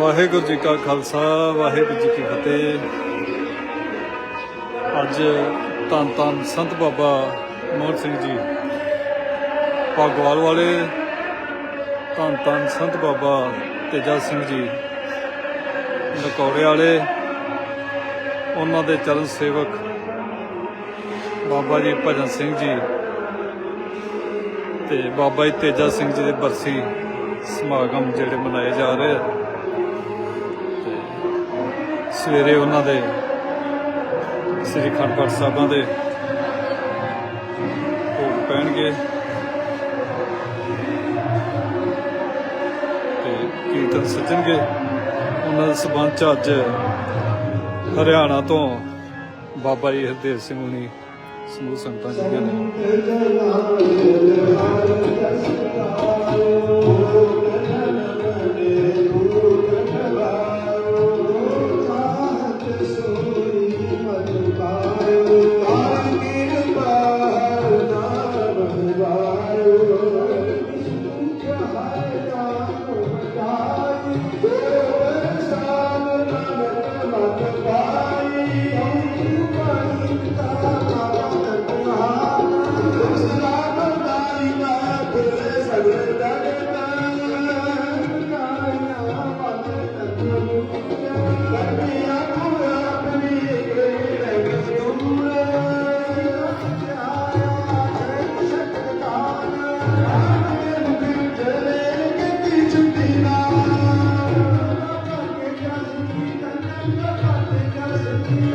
ਵਾਹਿਗੁਰੂ ਜੀ ਕਾ ਖਾਲਸਾ, ਵਾਹਿਗੁਰੂ ਜੀ ਕੀ ਫਤਿਹ। ਅੱਜ ਧੰਨ ਧੰਨ ਸੰਤ ਬਾਬਾ ਮੋਹਨ ਸਿੰਘ ਜੀ, ਭਾਗਵਾਲ ਵਾਲੇ, ਧੰਨ ਧੰਨ ਸੰਤ ਬਾਬਾ ਤੇਜਾ ਸਿੰਘ ਜੀ ਨਕੌੜੇ ਵਾਲੇ, ਉਹਨਾਂ ਦੇ ਚਰਨ ਸੇਵਕ ਬਾਬਾ ਜੀ ਭਜਨ ਸਿੰਘ ਜੀ ਤੇ ਬਾਬਾ ਜੀ ਤੇਜਾ ਸਿੰਘ ਜੀ ਦੇ ਬਰਸੀ ਸਮਾਗਮ ਜਿਹੜੇ ਮਨਾਏ ਜਾ ਰਹੇ ਆ। ਸਵੇਰੇ ਉਹਨਾਂ ਦੇ, ਸ੍ਰੀ ਅਖੰਡ ਪਾਠ ਸਾਹਿਬਾਂ ਦੇ ਭੋਗ ਪੈਣਗੇ। ਤੇ ਕੀਰਤਨ ਸੱਜਣਗੇ। ਉਹਨਾਂ ਦੇ ਸਬੰਧ ਚ ਅੱਜ ਹਰਿਆਣਾ ਤੋਂ ਬਾਬਾ ਜੀ ਹਰਦੇਵ ਸਿੰਘ ਹੁਣੀ ਸਮੂਹ ਸੰਗਤਾਂ ਜੀਆਂ ਨੇ।